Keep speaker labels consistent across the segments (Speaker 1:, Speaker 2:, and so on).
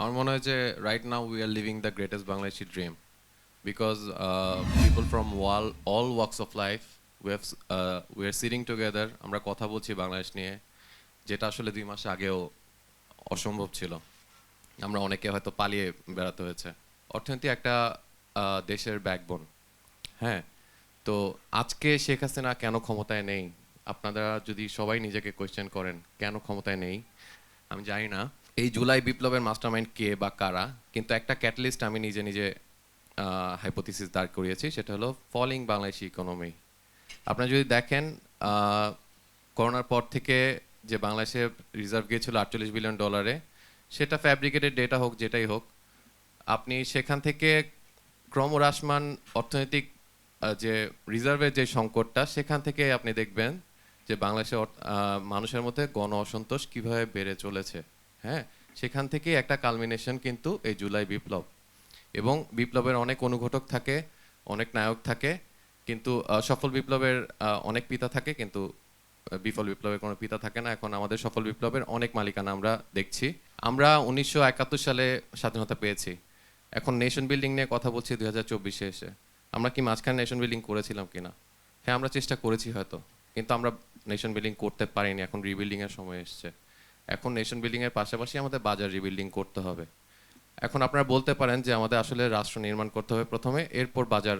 Speaker 1: আমার মনে হয় যে right now we are living the greatest Bangladeshi dream because people from wall all works of life we have we are sitting together আমরা কথা বলছি বাংলাদেশ নিয়ে, যেটা আসলে দুই মাস আগেও অসম্ভব ছিল। আমরা অনেকে হয়তো পালিয়ে বেড়াতে হয়েছে। অর্থনীতি একটা দেশের ব্যাকবোন হ্যাঁ তো আজকে শেখ হাসিনা কেন ক্ষমতায় নেই? আপনারা যদি সবাই নিজেকে কোয়েশ্চেন করেন, কেন ক্ষমতায় নেই? আমি জানি না। এই জুলাই বিপ্লবের মাস্টারমাইন্ড কে বা কারা, কিন্তু একটা ক্যাটালিস্ট আমি নিজে নিজে হাইপোথিসিস দাঁড় করিয়েছি, সেটা হলো ফলিং বাংলাদেশি ইকোনমি আপনারা যদি দেখেন করোনার পর থেকে যে বাংলাদেশে রিজার্ভ গিয়েছিল আটচল্লিশ বিলিয়ন ডলারে সেটা ফ্যাব্রিকেটেড ডেটা হোক, যেটাই হোক, আপনি সেখান থেকে ক্রমহ্রাসমান অর্থনৈতিক যে রিজার্ভের যে সংকটটা, সেখান থেকে আপনি দেখবেন যে বাংলাদেশের মানুষের মধ্যে গণ অসন্তোষ কীভাবে বেড়ে চলেছে। হ্যাঁ সেখান থেকে একটা কালমিনেশন কিন্তু এই জুলাই বিপ্লব। এবং বিপ্লবের অনেক অনুঘটক থাকে, অনেক নায়ক থাকে, কিন্তু সফল বিপ্লবের অনেক পিতা থাকে, কিন্তু বিফল বিপ্লবের কোনো পিতা থাকে না। এখন আমাদের সফল বিপ্লবের অনেক মালিকানা আমরা দেখছি। আমরা উনিশশো একাত্তর সালে স্বাধীনতা পেয়েছি। এখন নেশন বিল্ডিং নিয়ে কথা বলছি দুই হাজার চব্বিশে এসে। আমরা কি মাঝখানে নেশন বিল্ডিং করেছিলাম কিনা? হ্যাঁ আমরা চেষ্টা করেছি হয়তো। কিন্তু আমরা নেশন বিল্ডিং করতে পারিনি। এখন রিবিল্ডিং এর সময় এসছে। এখন নেশন বিল্ডিং এর পাশাপাশি আমাদের বাজার রিবিল্ডিং করতে হবে। এখন আপনারা বলতে পারেন যে আমাদের আসলে রাষ্ট্র নির্মাণ করতে হবে প্রথমে, এরপর বাজার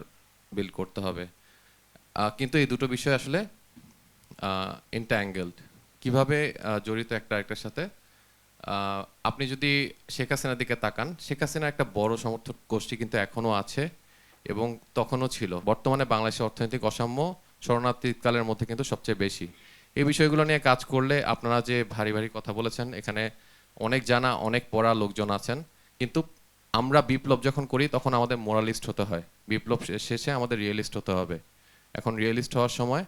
Speaker 1: বিল্ড করতে হবে। কিন্তু এই দুটো বিষয় আসলে ইন্ট্যাঙ্গেলড কীভাবে জড়িত একটা একটার সাথে? আপনি যদি শেখ হাসিনার দিকে তাকান, শেখ হাসিনার একটা বড় সমর্থক গোষ্ঠী কিন্তু এখনও আছে এবং তখনও ছিল। বর্তমানে বাংলাদেশের অর্থনৈতিক অসাম্য শরণার্থীকালের মধ্যে কিন্তু সবচেয়ে বেশি। এই বিষয়গুলো নিয়ে কাজ করলে আপনারা যে ভারী ভারী কথা বলেছেন, এখানে অনেক জানা, অনেক পড়া লোকজন আছেন। কিন্তু আমরা বিপ্লব যখন করি, তখন আমাদের মোরালিস্ট হতে হয়। বিপ্লব শেষে আমাদের রিয়েলিস্ট হতে হবে। এখন রিয়েলিস্ট হওয়ার সময়